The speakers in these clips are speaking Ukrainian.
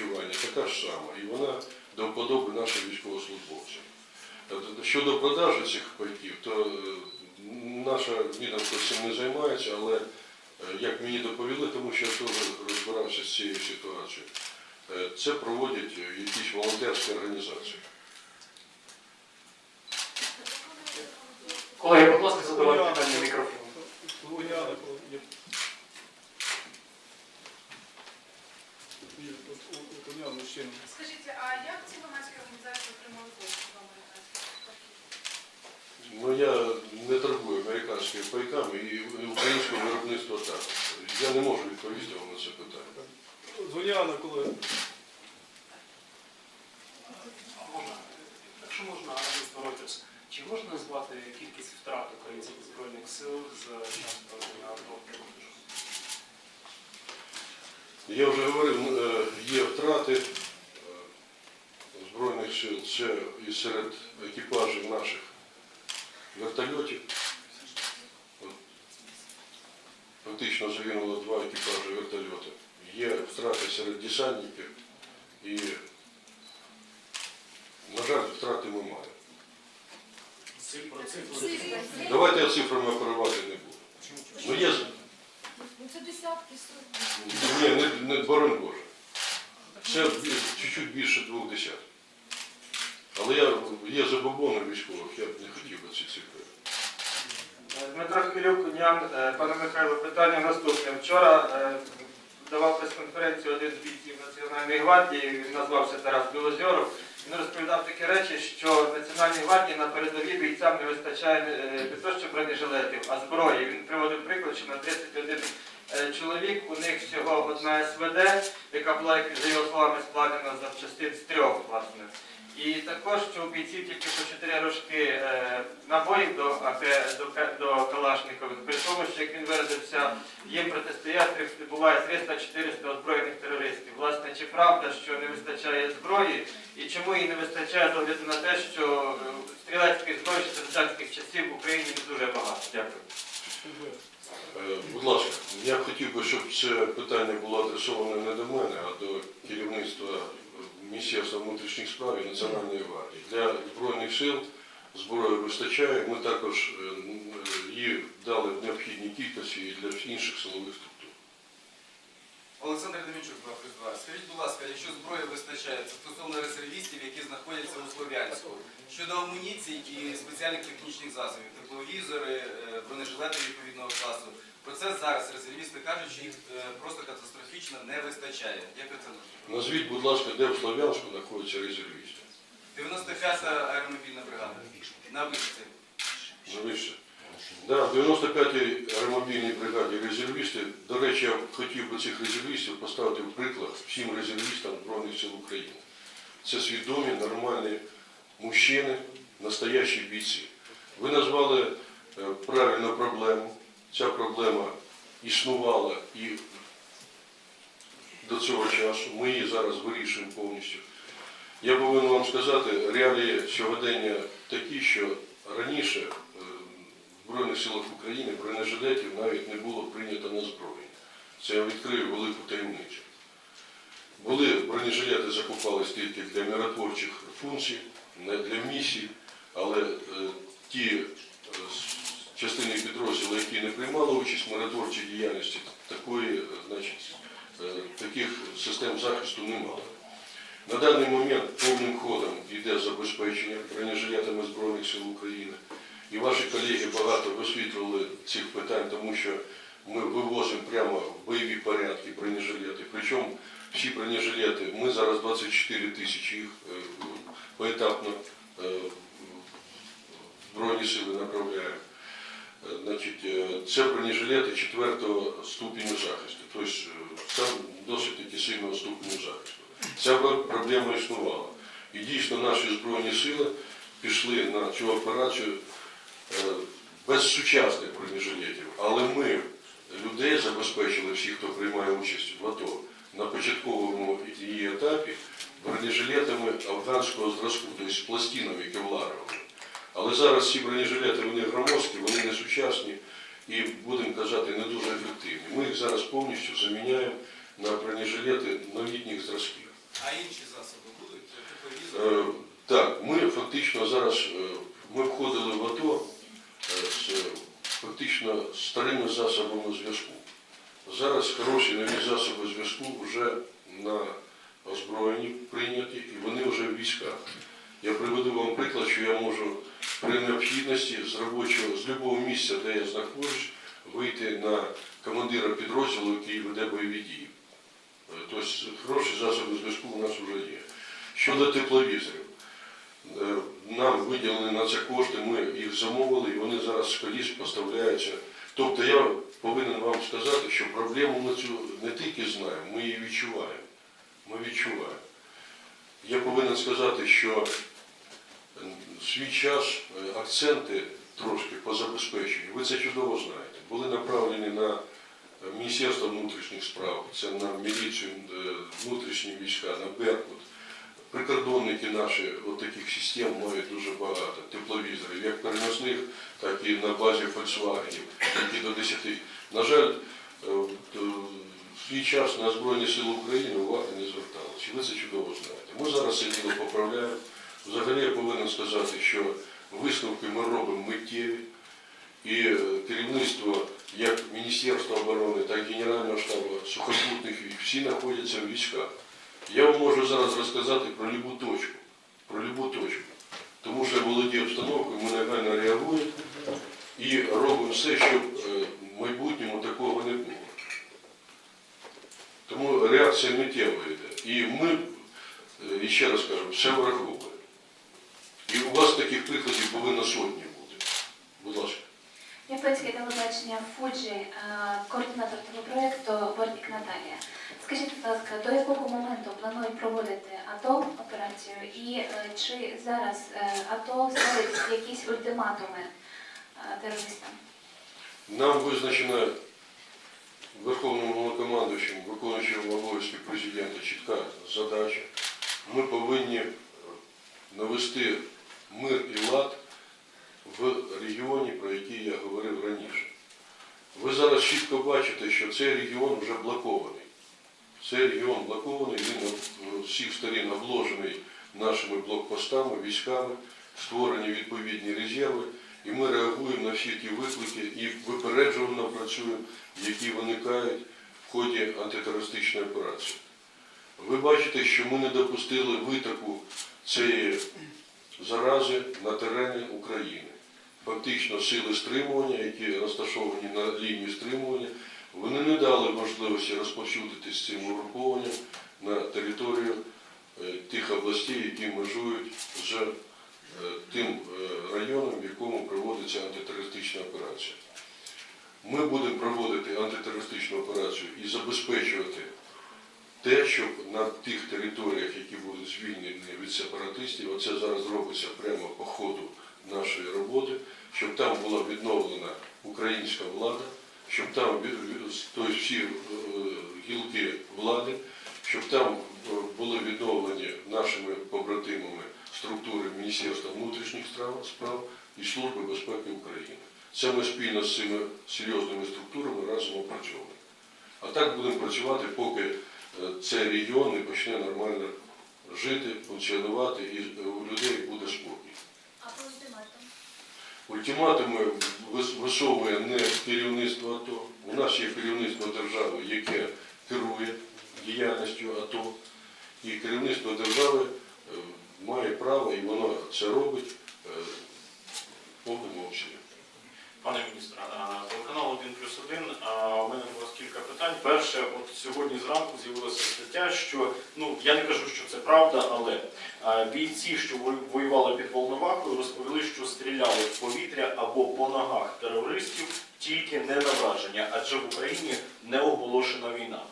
харчування така ж сама, і вона до вподоби нашим військовослужбовцям. Е, Щодо продажу цих пайків, то е, наша відомство цим не займається, але е, як мені доповіли, тому що я теж розбирався з цією ситуацією, е, це проводять якісь волонтерські організації. Колеги, будь ласка, задавайте питання в мікрофон. Луняна, коли є- є тут у- у Луняна мужчина. Скажіть, а як ці громадські організації отримали кошти в американських? Ну я не торгую американськими пайками і українського виробництва також. Я не можу відповісти вам на це питання. Зуляна, коли якщо можна, Reuters, чи можна назвати кількість втрат українських збройних сил з часу проведення АТО? Я вже говорив, е, є втрати е, Збройних сил, це і серед екіпажів наших вертольотів. От, Фактично загинуло два екіпажі вертольотів. Є втрати серед десантників і, на жаль, втрати ми маємо. Цифри, цифри. Давайте я цифрами оперувати не буду. Ну, є, Ну це десятки, сотні. ні, не, не боронь Боже. Це чуть-чуть більше двох десятків. Але я, є забобони військових, я б не хотів би ці цифри. Дмитро Хмелюк, Уніан. Е, Пане Михайло, питання наступне. Вчора е, давав прес-конференцію один з бійців Національної гвардії, він назвався Тарас Білозьоров. Він розповідав такі речі, що Національній гвардії на передовій бійцям не вистачає е, не то що бронежилетів, а зброї. Він приводив приклад, що на 31 е, чоловік у них всього одна СВД, яка була, за його словами, складена з запчастин з трьох, власне. І також, що у бійців тільки по 4 рожки е, набоїв до, до, до Калашникових, при тому, що, як він виразився, їм протистоять три- буває 300-400 озброєних терористів. Власне, чи правда, що не вистачає зброї, і чому їй не вистачає з огляду на те, що е, стрілецької зброї радянських часів в Україні не дуже багато. Дякую. Е, Будь ласка, я хотів би, щоб це питання було адресоване не до мене, а до керівництва Міністерства внутрішніх справ і Національної гвардії. Для Збройних сил зброї вистачає. Ми також е, е, її дали в необхідній кількості і для інших силових структур. Олександр Демінчук, 2 плюс 2. Скажіть, будь ласка, якщо зброї вистачає, це стосовно резервістів, які знаходяться у Слов'янську, щодо амуніцій і спеціальних технічних засобів, тепловізори, е, бронежилети відповідного класу, про це зараз резервісти кажуть, що їх е, просто катастрофічно не вистачає. Як це можете? Назвіть, будь ласка, де в Слов'янську знаходяться резервісти? 95-та аеромобільна бригада. На вишці. Ну, вище. Да, в 95-й аеромобільній бригаді резервісти, до речі, я хотів би цих резервістів поставити в приклад всім резервістам Збройних сил України. Це свідомі, нормальні мужчини, настоящі бійці. Ви назвали е, правильно проблему. Ця проблема існувала і до цього часу. Ми її зараз вирішуємо повністю. Я повинен вам сказати, реалії сьогодення такі, що раніше Збройних силах України бронежилетів навіть не було прийнято на зброю. Це я відкрию велику таємницю. Були бронежилети закупались тільки для миротворчих функцій, не для місій, але е, ті е, частини підрозділу, які не приймали участь в миротворчій діяльності, такої, е, значить, таких систем захисту не мали. На даний момент повним ходом йде забезпечення бронежилетами Збройних сил України. І ваші колеги багато висвітлювали цих питань, тому що ми вивозимо прямо в бойові порядки бронежилети. Причому всі бронежилети, ми зараз 24 тисячі їх е, поетапно е, Збройні сили направляємо. Е, Значить, це бронежилети четвертого ступеню захисту, тобто там досить таки сильного ступеню захисту. Ця проблема існувала. І дійсно наші Збройні сили пішли на цю операцію без сучасних бронежилетів. Але ми людей забезпечили, всіх, хто приймає участь в АТО, на початковому її етапі бронежилетами афганського зразку, тобто з пластинами кевларовими. Але зараз ці бронежилети вони громоздкі, вони не сучасні і, будемо казати, не дуже ефективні. Ми їх зараз повністю заміняємо на бронежилети новітніх зразків. А інші засоби будуть? Тепловізори? Е, Так, ми фактично зараз е, ми входили в АТО е, з е, фактично старими засобами зв'язку. Зараз хороші нові засоби зв'язку вже на озброєнні прийняті і вони вже в військах. Я приведу вам приклад, що я можу при необхідності з робочого, з будь-якого місця, де я знаходжусь, вийти на командира підрозділу, який веде бойові дії. Тобто хороші засоби зв'язку у нас вже є. Щодо тепловізорів, е, нам виділені на це кошти, ми їх замовили, і вони зараз з коліс поставляються. Тобто я повинен вам сказати, що проблему ми цю не тільки знаємо, ми її відчуваємо. Ми відчуваємо. Я повинен сказати, що е, в свій час е, акценти трошки по забезпеченню, ви це чудово знаєте, були направлені на е, Міністерство внутрішніх справ, це на міліцію, е, внутрішні війська, на Беркут. Прикордонники наші от таких систем мають дуже багато тепловізорів, як переносних, так і на базі Volkswagen, які до 10. На жаль, е, е, свій час на Збройні Сили України уваги не зверталися. Ви це чудово знаєте. Ми зараз це діло поправляємо. Взагалі я повинен сказати, що висновки ми робимо миттєві. І е, керівництво як Міністерства оборони, так і Генерального штабу сухопутних всі знаходяться в військах. Я вам можу зараз розказати про любу точку, про любу точку. Тому що я володію обстановкою, ми негайно реагуємо і робимо все, щоб е, в майбутньому такого не було. Тому реакція миттєва йде. І ми, е, ще раз кажу, все враховуємо. І у вас таких прикладів повинно сотні бути. Будь ласка. Японське телебачення Фуджі, е, координатор телепроекту Бортник Наталія. Скажіть, будь ласка, до якого моменту планують проводити АТО операцію і е, чи зараз е, АТО ставить якісь ультиматуми терористам? Нам визначена Верховним головнокомандуючим, виконуючим обов'язки президента чітка задача. Ми повинні навести мир і лад в регіоні, про який я говорив раніше. Ви зараз чітко бачите, що цей регіон вже блокований. Цей регіон блокований, він е, всіх сторін обложений нашими блокпостами, військами, створені відповідні резерви. І ми реагуємо на всі ті виклики і випереджувано працюємо, які виникають в ході антитерористичної операції. Ви бачите, що ми не допустили витоку цієї зарази на терені України. Фактично сили стримування, які розташовані на лінії стримування, вони не дали можливості розповсюдитися цим угрупованням на територію е, тих областей, які межують з е, тим е, районом, в якому проводиться антитерористична операція. Ми будемо проводити антитерористичну операцію і забезпечувати те, щоб на тих територіях, які будуть звільнені від сепаратистів, оце зараз робиться прямо по ходу нашої роботи, щоб там була відновлена українська влада, щоб там тобто всі е, гілки влади, щоб там е, були відновлені нашими побратимами структури Міністерства внутрішніх справ і Служби безпеки України. Це ми спільно з цими серйозними структурами разом опрацьовуємо. А так будемо працювати, поки е, цей регіон не почне нормально жити, функціонувати і у людей буде спокій. Ультиматум? Ультиматуми висовує не керівництво АТО. У нас є керівництво держави, яке керує діяльністю АТО. І керівництво держави е, має право, і воно це робить е, в повному обсязі. Пане міністре, а, телеканал 1 плюс 1, а, у мене до вас кілька питань. Перше, от сьогодні зранку з'явилася стаття, що ну я не кажу, що це правда, але а, бійці, що вою- воювали під Волновахою, розповіли, що стріляли в повітря або по ногах терористів тільки не на враження, адже в Україні не оголошена війна.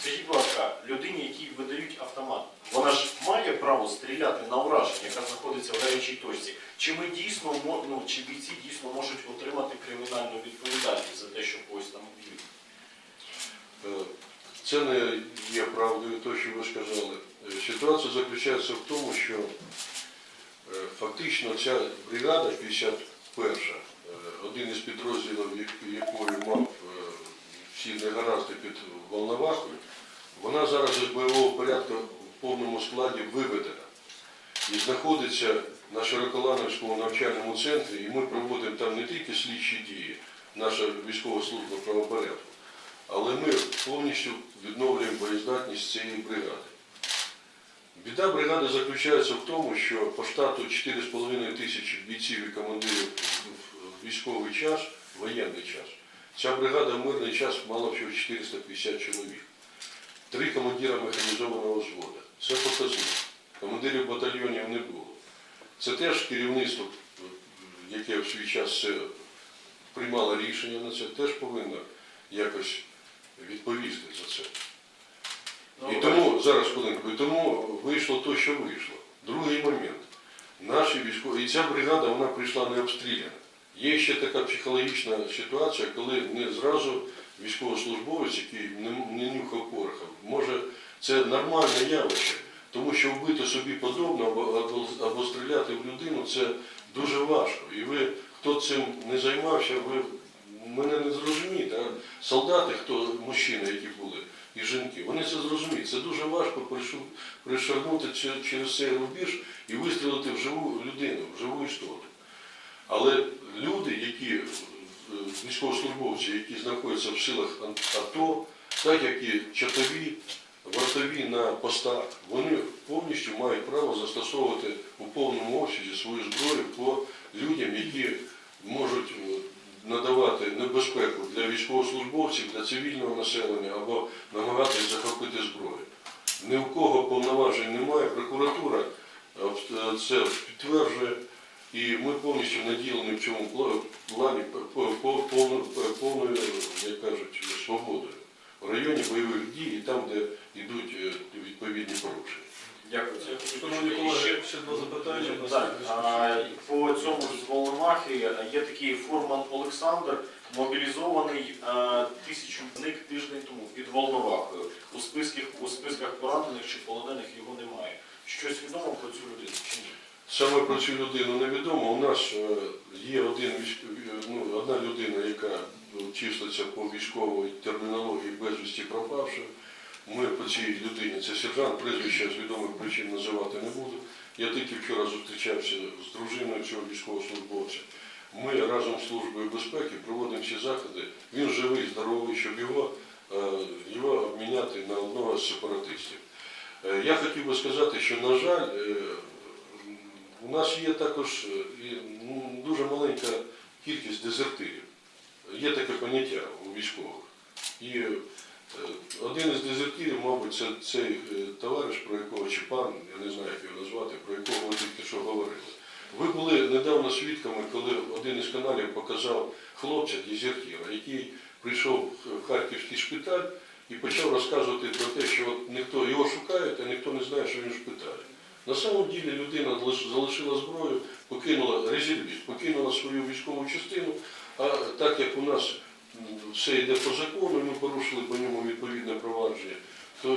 Скажіть, будь ласка, людині, якій видають автомат, вона ж має право стріляти на враження, яка знаходиться в гарячій точці. Чи ми дійсно ну, чи бійці дійсно можуть отримати кримінальну відповідальність за те, що когось там б'ють? Е, Це не є правдою, те, що ви сказали. Е, Ситуація заключається в тому, що фактично ця бригада 51, е, один із підрозділів, як- якої мав е, всі негаразди під Волновахою, вона зараз із бойового порядку в повному складі виведена і знаходиться на Широколановському навчальному центрі, і ми проводимо там не тільки слідчі дії, наша військова служба правопорядку, але ми повністю відновлюємо боєздатність цієї бригади. Біда бригади заключається в тому, що по штату 4,5 тисячі бійців і командирів в військовий час, воєнний час. Ця бригада в мирний час мала всього 450 чоловік. Три командира механізованого взводу. Це показник. Командирів батальйонів не було. Це теж керівництво, яке в свій час приймало рішення на це, теж повинно якось відповісти за це. І тому, зараз хвилинку, і тому вийшло те, що вийшло. Другий момент. Наші військові, і ця бригада вона прийшла не обстріляна. Є ще така психологічна ситуація, коли не зразу військовослужбовець, який не, нюхав пороха, може це нормальне явище, тому що вбити собі подобно або, або, або стріляти в людину це дуже важко. І ви, хто цим не займався, ви мене не зрозумієте. А солдати, хто мужчини, які були, і жінки, вони це зрозуміють. Це дуже важко пришагнути через цей рубіж і вистрілити в живу людину, в живу істоту. Але люди, які е, військовослужбовці, які знаходяться в силах АТО, так як і чатові, вартові на постах, вони повністю мають право застосовувати у повному обсязі свою зброю по людям, які можуть е, надавати небезпеку для військовослужбовців, для цивільного населення або намагатися захопити зброю. Ні у кого повноважень немає, прокуратура е, це підтверджує. І ми повністю наділені в цьому плані по- по- повно- повною, як кажуть, свободою в районі бойових дій і там, де йдуть е, відповідні порушення. Дякую. Шановні колеги, ще- ще два запитання. у Так, є а, по цьому ж з Волномахи є такий фурман Олександр, мобілізований а, тисячу зник тиждень тому під Волновахою. У списках, у списках поранених чи полонених його немає. Щось відомо про цю людину чи ні? Саме про цю людину невідомо. У нас е, є один е, ну, одна людина, яка е, числиться по військовій термінології безвісті пропавши. Ми по цій людині, це сержант, прізвища з відомих причин називати не буду. Я тільки вчора зустрічався з дружиною цього військовослужбовця. Ми разом з Службою безпеки проводимо всі заходи. Він живий, здоровий, щоб його, е, його обміняти на одного з сепаратистів. Е, Я хотів би сказати, що, на жаль, е, у нас є також ну, дуже маленька кількість дезертирів. Є таке поняття у військових. І один із дезертирів, мабуть, це цей е, товариш, про якого чи пан, я не знаю, як його назвати, про якого ви тільки що говорили. Ви були недавно свідками, коли один із каналів показав хлопця, дезертира, який прийшов в Харківський шпиталь і почав розказувати про те, що от ніхто його шукає, а ніхто не знає, що він в. На самом ділі людина залишила зброю, покинула резервіст, покинула свою військову частину, а так як у нас все йде по закону, ми порушили по ньому відповідне провадження. То.